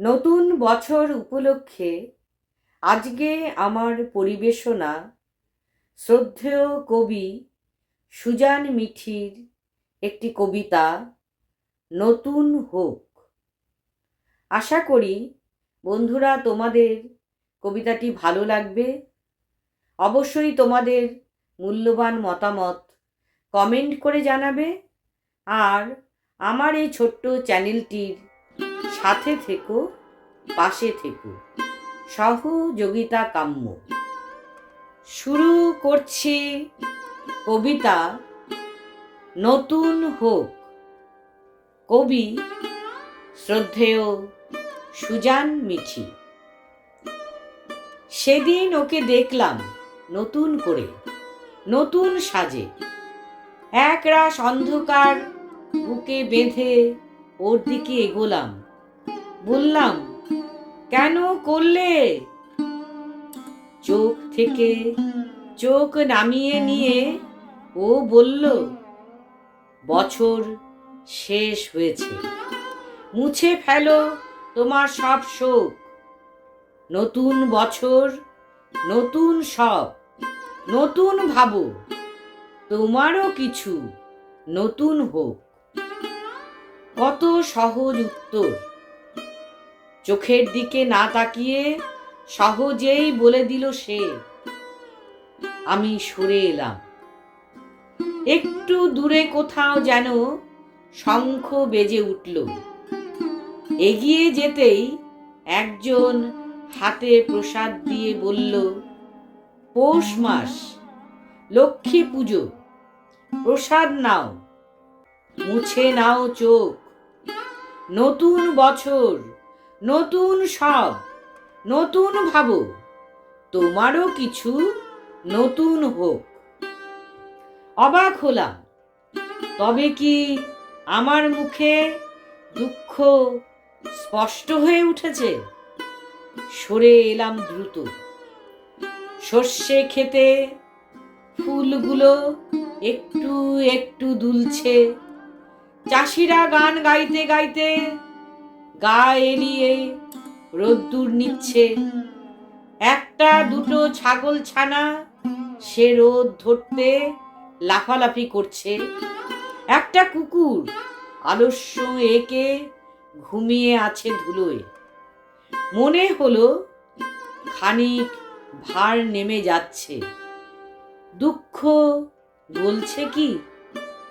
নতুন বছর উপলক্ষে আজকে আমার পরিবেশনা শ্রদ্ধেয় কবি সুজান মিঠির একটি কবিতা, নতুন হোক। আশা করি বন্ধুরা তোমাদের কবিতাটি ভালো লাগবে। অবশ্যই তোমাদের মূল্যবান মতামত কমেন্ট করে জানাবে। আর আমার এই ছোট্ট চ্যানেলটির সাথে থেকো, পাশে থেকো। সহযোগিতা কাম্য। শুরু করছি কবিতা নতুন হোক। কবি শ্রদ্ধেয় সুজান মিঠি। সেদিন ওকে দেখলাম নতুন করে, নতুন সাজে। এক রাস অন্ধকার বুকে বেঁধে ওর দিকে এগোলাম। বললাম, কেন করলে? চোখ থেকে চোখ নামিয়ে নিয়ে ও বলল, বছর শেষ হয়েছে, মুছে ফেলো তোমার সব শোক। নতুন বছর, নতুন সব, নতুন ভাবো, তোমারও কিছু নতুন হোক। কত সহজ উত্তর। চোখের দিকে না তাকিয়ে সহজেই বলে দিল সে, আমি সরে এলাম। একটু দূরে কোথাও যেন শঙ্খ বেজে উঠল। এগিয়ে যেতেই একজন হাতে প্রসাদ দিয়ে বলল, পৌষ মাস, লক্ষ্মী পুজো, প্রসাদ নাও, মুছে নাও চোখ। নতুন বছর নতুন সব, নতুন ভাবো, তোমারও কিছু নতুন হোক। অবাক হলাম, তবে কি আমার মুখে দুঃখ স্পষ্ট হয়ে উঠেছে? সরে এলাম দ্রুত। সর্ষে খেতে ফুলগুলো একটু একটু দুলছে। চাষিরা গান গাইতে গাইতে গা এলিয়ে রোদ্দুর নিচ্ছে। একটা দুটো ছাগল ছানা সে রোদ ধরতে লাফালাফি করছে। একটা কুকুর আলস্য একে ঘুমিয়ে আছে ধুলোয়। মনে হলো খানিক ভার নেমে যাচ্ছে। দুঃখ বলছে কি,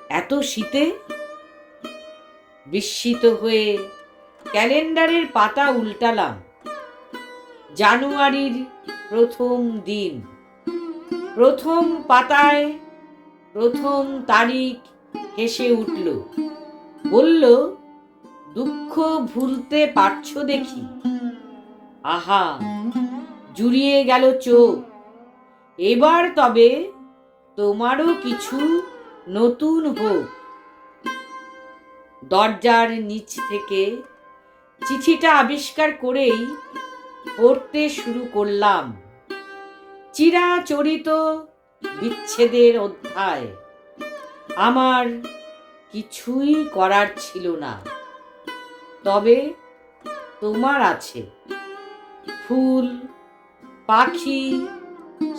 এত শীতে বিস্মিত হয়ে ক্যালেন্ডারের পাতা উল্টালাম। জানুয়ারির প্রথম দিন। প্রথম পাতায় প্রথম তারিখ হেসে উঠল। বলল, দুঃখ ভুলতে পারছ দেখি। আহা, জুড়িয়ে গেল চোখ। এবার তবে তোমারও কিছু নতুন হোক। দরজার নিচ থেকে চিঠিটা আবিষ্কার করেই পড়তে শুরু করলাম। চিরাচরিত বিচ্ছেদের অধ্যায়। আমার কিছুই করার ছিল না। তবে তোমার আছে। ফুল, পাখি,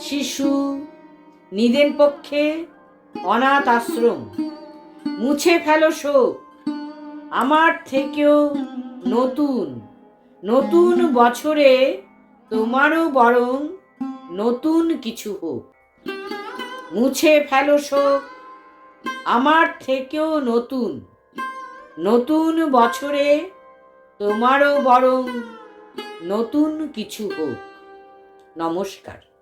শিশু নিদেন পক্ষে অনাথ আশ্রম। মুছে ফেলো শোক। আমার থেকেও নতুন নতুন বছরে তোমারও বরং নতুন কিছু হোক। মুছে ফেলো শোক আমার থেকেও নতুন নতুন বছরে তোমারও বরং নতুন কিছু হোক। নমস্কার।